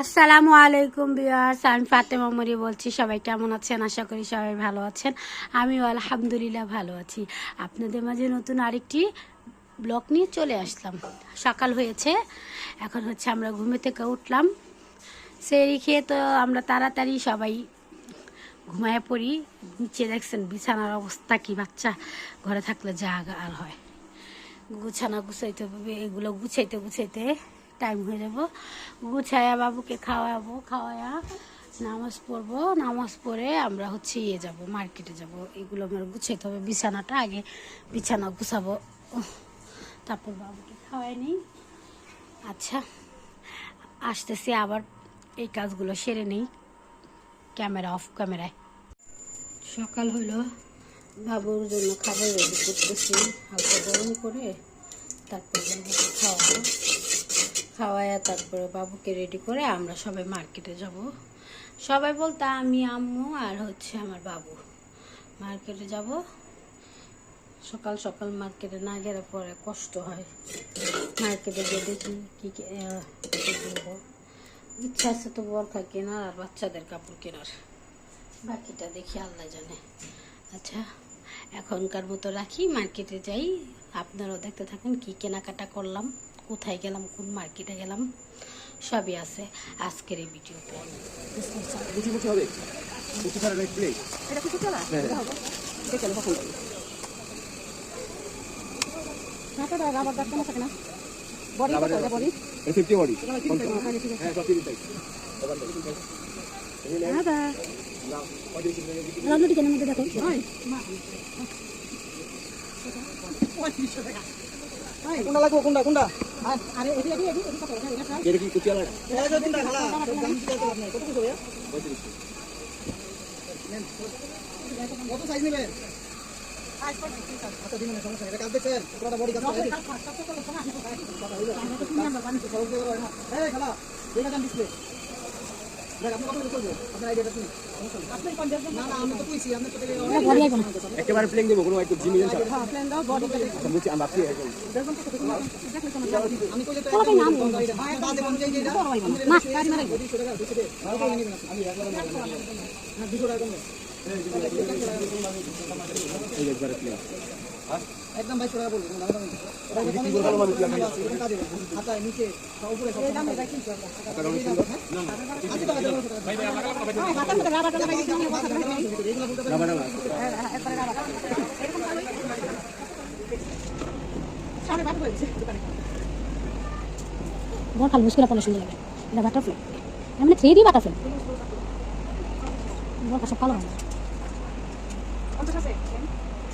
আসসালামু আলাইকুম বিয়ার্স আমি ফাতেমা মরি বলছি। সবাই কেমন আছেন? আশা করি সবাই ভালো আছেন। আমিও আলহামদুলিল্লাহ ভালো আছি। আপনাদের মাঝে নতুন আরেকটি ব্লগ নিয়ে চলে আসলাম। সকাল হয়েছে, এখন হচ্ছে আমরা ঘুমে থেকে উঠলাম। সেই খেয়ে তো আমরা তাড়াতাড়ি সবাই ঘুমায় পড়ি। নিচে দেখছেন বিছানার অবস্থা কি বাচ্চা। ঘরে থাকলে যা আর হয়। গুছানা গুছাইতে এগুলো গুছাইতে গুছাইতে টাইম হয়ে যাব। গুছায়া বাবুকে খাওয়াবো, খাওয়ায়া নামাজ পড়ব। নামাজ পড়ে আমরা হচ্ছে ইয়ে যাব মার্কেটে যাব। এগুলো আমার গুছাইতে হবে, বিছানাটা আগে বিছানা গুছাবো। তারপর বাবুকে খাওয়াই নিই। আচ্ছা আসতেছি আবার। এই কাজগুলো সেরে নেই। ক্যামেরা অফ ক্যামেরায়। সকাল হলো, বাবুর জন্য খাবার রেডি করতেছি। হালকা গরম করে তারপর খাওয়াবো। খাওয়ায়া, তারপরে বাবুকে রেডি করে আমরা সবাই মার্কেটে যাব। সবাই বলতে আমি, আম্মু আর হচ্ছে আমার বাবু। মার্কেটে যাব। সকাল সকাল মার্কেটে না গেলে পরে কষ্ট হয়। মার্কেটে গিয়ে দেখি কী কিনবো। ইচ্ছা আছে তো বরখা কেনার আর বাচ্চাদের কাপড় কেনার। বাকিটা দেখি আল্লাহ জানে। আচ্ছা এখনকার মতো রাখি মার্কেটে যাই। আপনারাও দেখতে থাকেন কি কেনাকাটা করলাম। কোথায় গেলাম কোন মার্কেটে গেলাম সবই আছে আজকের এই চলা দেখে কোনটা লাগবো কোনটা কোনটা আরে এটি এটি এটি এটি কত এটা এটা কি কুচি আলাদা এই কোনটা খালা কত কিছু ভাইয়া কত সাইজ নেবেন আচ্ছা দিন সমস্যা এটা কাজ দেখছেন পুরোটা বডি কাজ করে এই খালা দেখা যান ডিসপ্লে একেবারে প্লেন দেবো কোনো একটু জিমি বুঝছি আমি ভাবছি এখন আমি কইলে তো চলো ভাই নাম বাদে কোন যে যেটা না গাড়ি মারাই 200 টাকা 200 টাকা আমি নেবেন আমি একবার না 200 টাকা কম এই একবারে প্লেন একদম বাইশ টাকা বলব কোনো দাম নিচে উপরে সব দাম এটা বাটারফ্লাই মানে থ্রি ডি বাটারফ্লাই বড় সব কালো হয় পঞ্চাশ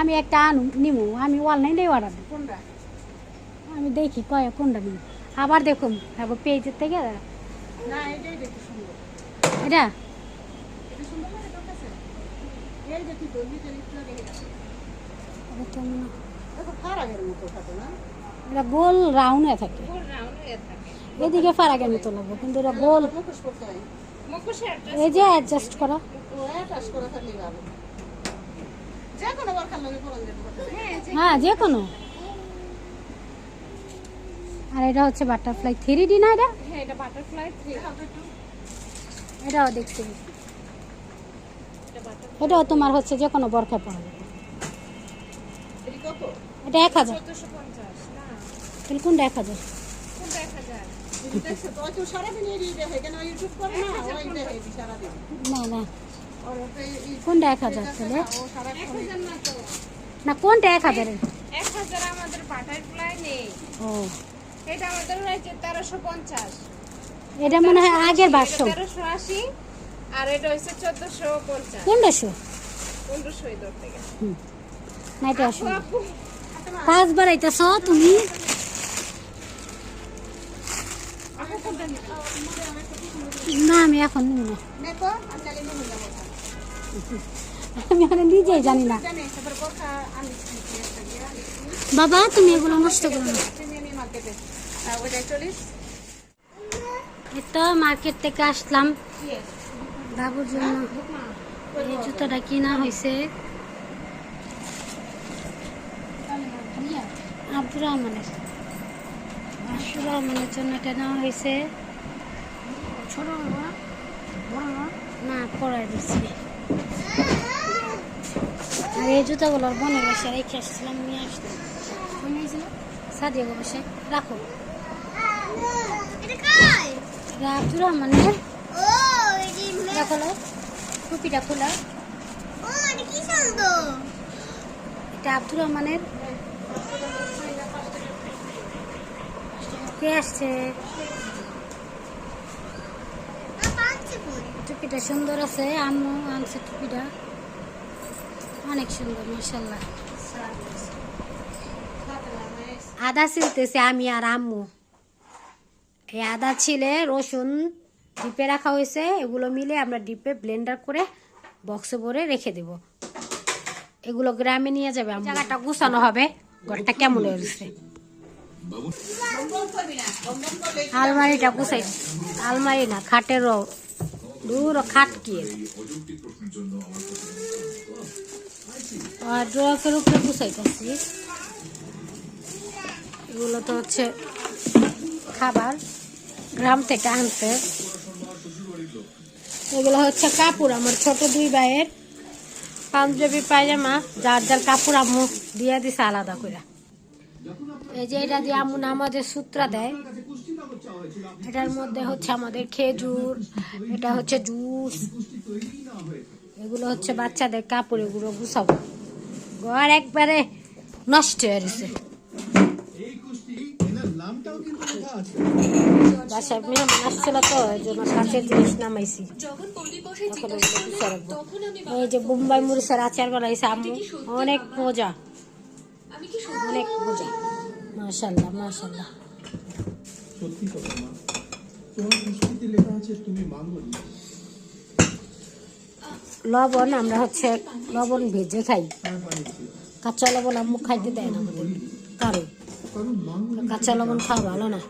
আমি একটা আনু নিমু। আমি অনলাইনে অর্ডার দিই আমি দেখি কয় কোনটা নিমু। আবার দেখুন তারপর পেজের থেকে এটা? এটা তো এটা গোল রাউন্ড হয়ে থাকে এদিকে ফারাগের মতো লাগবে কিন্তু এটা গোল এই যে অ্যাডজাস্ট করা হ্যাঁ যে কোনো আর এটা হচ্ছে বাটারফ্লাই থ্রি ডি না এটা হ্যাঁ এটা বাটারফ্লাই থ্রি এটাও দেখছি এটাও তোমার হচ্ছে যে কোনো বরখা পাওয়া যাবে। এটা এক হাজার। তাহলে কোনটা এক হাজার? কোনটা এক হাজার? না? না কোনটা এক হাজার তাহলে? না কোনটা এক হাজারের এক হাজার আমাদের বাটারফ্লাই নেই। ও। এটা আমাদের রয়েছে তেরোশো পঞ্চাশ। এটা মনে হয় আগের বাসন তেরোশো আশি আর এটা পঞ্চাশ। কোনটা শো পনেরোশোই ধরতে গেছে না এটা আসো পাঁচ বাড়াইতেছ তুমি? না। আমি এখন নিব না আমি এখন নিজেই জানি না। বাবা তুমি এগুলো নষ্ট করো না। তো মার্কেট থেকে আসলাম। বাবুর জন্য এই জুতোটা কিনা হয়েছে। আব্দুর রহমানের আব্দুর রহমানের জন্য এটা নেওয়া হয়েছে। না পড়াই দিচ্ছি। আর এই জুতোগুলো বোনের বাসায় রেখে আসছিলাম নিয়ে আসলাম সাদিয়া বাসায়। রাখো। আব্দুর রহমানের খোলো। টুপিটা খোলা। এটা আব্দুর রহমানের। কে আসছে? টুপিটা সুন্দর আছে আম্মু আনছে টুপিটা। অনেক সুন্দর মাসাল্লাহ আদা ছিলতেছে আমি আর আম্মু। এই আদা ছিলে রসুন ডিপে রাখা হয়েছে, এগুলো মিলে আমরা ডিপে ব্লেন্ডার করে বক্সে ভরে রেখে দেব। এগুলো গ্রামে নিয়ে যাবে। জায়গাটা গুছানো হবে। ঘরটা কেমন হয়েছে আলমারিটা গুছাই, আলমারি না খাটেরও দূর খাট কি? আর ড্রপের উপরে গুছাইতেছি এগুলো তো হচ্ছে খাবার, গ্রাম থেকে আনতে। এগুলো হচ্ছে কাপড়, আমার ছোট দুই ভাইয়ের পাঞ্জাবি পায়জামা, যার যার কাপড় আম্মু দিয়ে দিছে আলাদা করে। এই যে এটা দিয়ে আম্মু আমাদের সূত্রা দেয়। এটার মধ্যে হচ্ছে আমাদের খেজুর, এটা হচ্ছে জুস, এগুলো হচ্ছে বাচ্চাদের কাপড়, এগুলো গুছাবো। ঘর একবারে নষ্ট হয়ে গেছে। বাসায় মেহমান আসছিল তো এই জন্য কাছের জিনিস নামাইছি। এই যে বোম্বাই মরিচের আচার বানাইছে আম্মু অনেক মজা। অনেক মজা। মাশাল্লাহ মাশাল্লাহ সত্যি কথা মা। তোমার পুষ্টিতে লেখা আছে তুমি মাঙ্গলি লবণ আমরা হচ্ছে লবণ ভেজে খাই। কাঁচা লবণ আম্মু খাইতে দেয় না আমাদের। কারণ? কাঁচা লবণ খাওয়া ভালো না।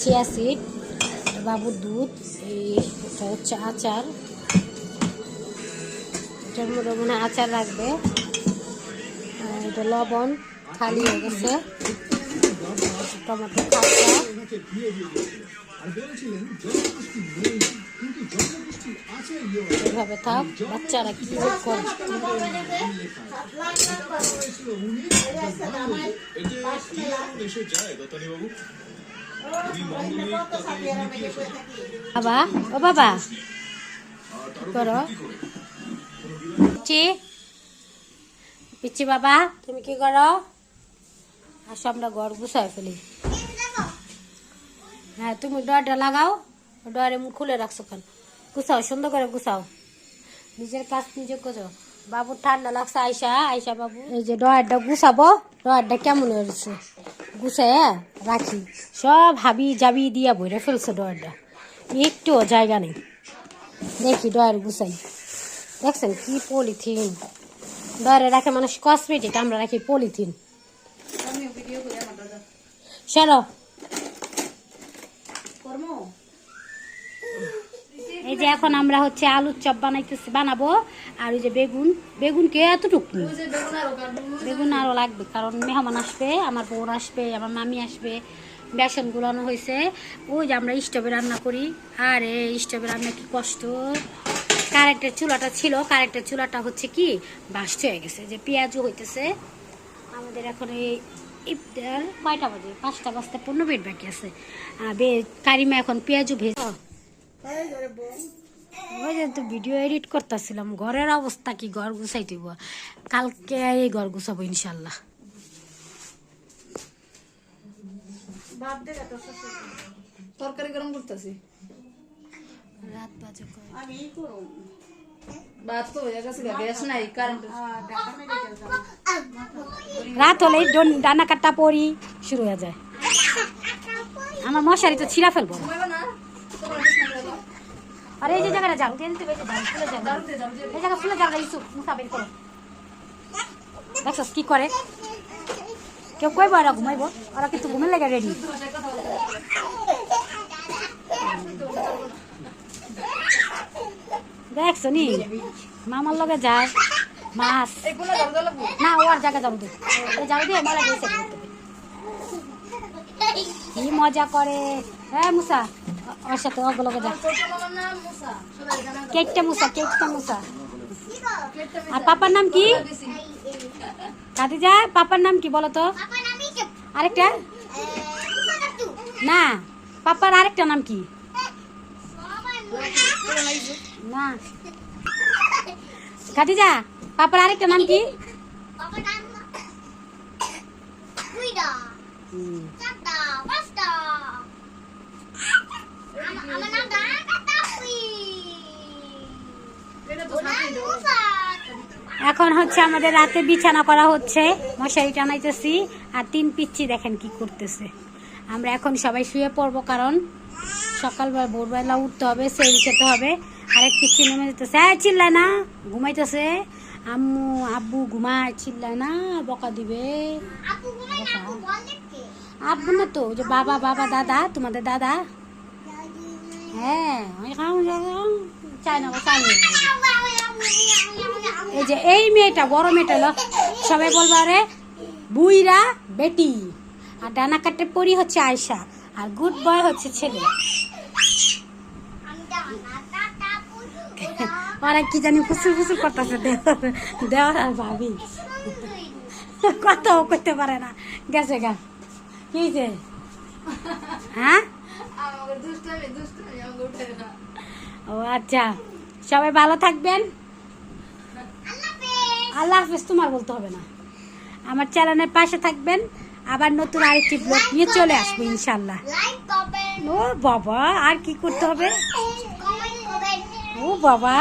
চিয়া সিড বাবুর দুধ এটা হচ্ছে আচার। এটার মধ্যে মনে আচার রাখবে এটা লবণ খালি হয়ে গেছে। টমেটো খাচ্ছা এভাবে থাক বাচ্চারা কি করে। বাবা ও বাবা। কি করো? পিচ্ছি পিচ্ছি বাবা তুমি কি করো? আসো আমরা ঘর গুছাই ফেলি। হ্যাঁ তুমি ডরটা লাগাও। ডরে মুখ খুলে রাখছো কেন? গুছাও সুন্দর করে গুছাও। নিজের কাজ নিজে করো। বাবু ঠান্ডা লাগছে আইসা আইসা বাবু। এই যে ডয়ারটা গুছাবো ডয়ারটা কেমন হয়েছে? গুছায় রাখি। সব হাবি জাবি দিয়া বইরে ফেলছে ডয়ারটা। একটুও জায়গা নেই। দেখি ডয়ার গুছাই। দেখছেন কি পলিথিন? ডয়ারে রাখে মানুষ কসমেটিক আমরা রাখি পলিথিন। সরো। এই যে এখন আমরা হচ্ছে আলুর চপ বানাইতেছি, বানাবো। আর ওই যে বেগুন বেগুন কে এতটুকু। বেগুন আরও লাগবে, কারণ মেহমান আসবে, আমার বোন আসবে, আমার মামি আসবে, বেসন গুলানো হয়েছে। ওই যে আমরা স্টোভে রান্না করি। আর আরে স্টোভে রান্না কি কষ্ট। কারেন্টের চুলাটা ছিল, কারেন্টের চুলাটা হচ্ছে কি? বাস্ট হয়ে গেছে, যে পেঁয়াজও হইতেছে। আমাদের এখন এই ইফতার কয়টা বাজে? পাঁচটা বাজতে পনেরো মিনিট বাকি আছে। কারিমা এখন পেঁয়াজও ভেজে ওই যে তো ভিডিও এডিট করতেছিলাম। ঘরের অবস্থা কি? ঘর গুছাই দিব। কালকে এই ঘর গুছাবো ইনশাল্লাহ তরকারি গরম করতেছি। রাত বাজে কয়? ভাত তো গেছে গ্যাস নাই কারেন্ট রাত হলেই ডানা কাটা পরি শুরু হয়ে যায়। আমার মশারি তো ছিঁড়া ফেলব আর এই যে জায়গাটা যাও টেন দিতে বেঁচে যাও ফুলে যাও এই জায়গা ফুলে যাও ইসুফ মুসা বের করো দেখছস কি করে কেউ কইব ওরা ঘুমাইবো ওরা কিন্তু ঘুমের লেগে রেডি দেখছ নি মামার লগে যায় মাছ না ওর জায়গা যাব এই যাব দিয়ে মজা দিয়েছে কি মজা করে হ্যাঁ মুসা। ওর সাথে ওগুলোকে যা কেকটা মুসা কেকটা মুসা। আর পাপার নাম কি? কাদিজা পাপার নাম কি বলো তো? আরেকটা? না পাপার আরেকটা নাম কি? না। খাদিজা পাপার আরেকটা নাম কি? হুম। এখন হচ্ছে আমাদের রাতে বিছানা করা হচ্ছে। মশারি টানাইতেছি আর তিন পিচ্ছি দেখেন কি করতেছে। আমরা এখন সবাই শুয়ে পড়ব কারণ সকালবেলা ভোরবেলা উঠতে হবে সেই খেতে হবে। আরেক পিচ্ছি নেমে যেতেছে। হ্যাঁ চিল্লায় না ঘুমাইতেছে। আম্মু আব্বু ঘুমায় চিল্লায় না বকা দিবে। আব্বু না তো যে বাবা বাবা দাদা তোমাদের দাদা? হ্যাঁ এই যে এই মেয়েটা, বড় মেয়েটা হলো, সবাই বলব, আরে, বুইরা বেটি। আর ডানা কাটে পরি হচ্ছে আয়সা আর গুড বয় হচ্ছে ছেলে। ওরা কি জানি ফুসুর ফুসুর করতেছে, দেওয়ার আর ভাবি। কত করতে পারে না। গেছে গা। কি হ্যাঁ? ও আচ্ছা। সবাই ভালো থাকবেন। আল্লাহ হাফেজ। তোমার বলতে হবে না। আমার চ্যানেলের পাশে থাকবেন। আবার নতুন আরেকটি ব্লগ নিয়ে চলে আসব ইনশাল্লাহ ও বাবা আর কি করতে হবে? ও বাবা।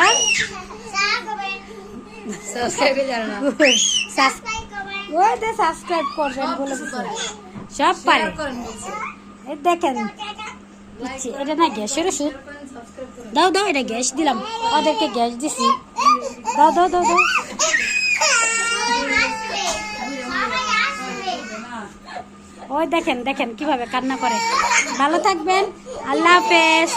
সাবস্ক্রাইবে করবেন। বলে সব পারে। দেখেন। এটা না গ্যাসের ওষুধ দাও দাও এটা গ্যাস দিলাম। ওদেরকে গ্যাস দিছি। দাও দাও দাও দাও। ওই দেখেন দেখেন কীভাবে কান্না করে। ভালো থাকবেন। আল্লাহ হাফেজ।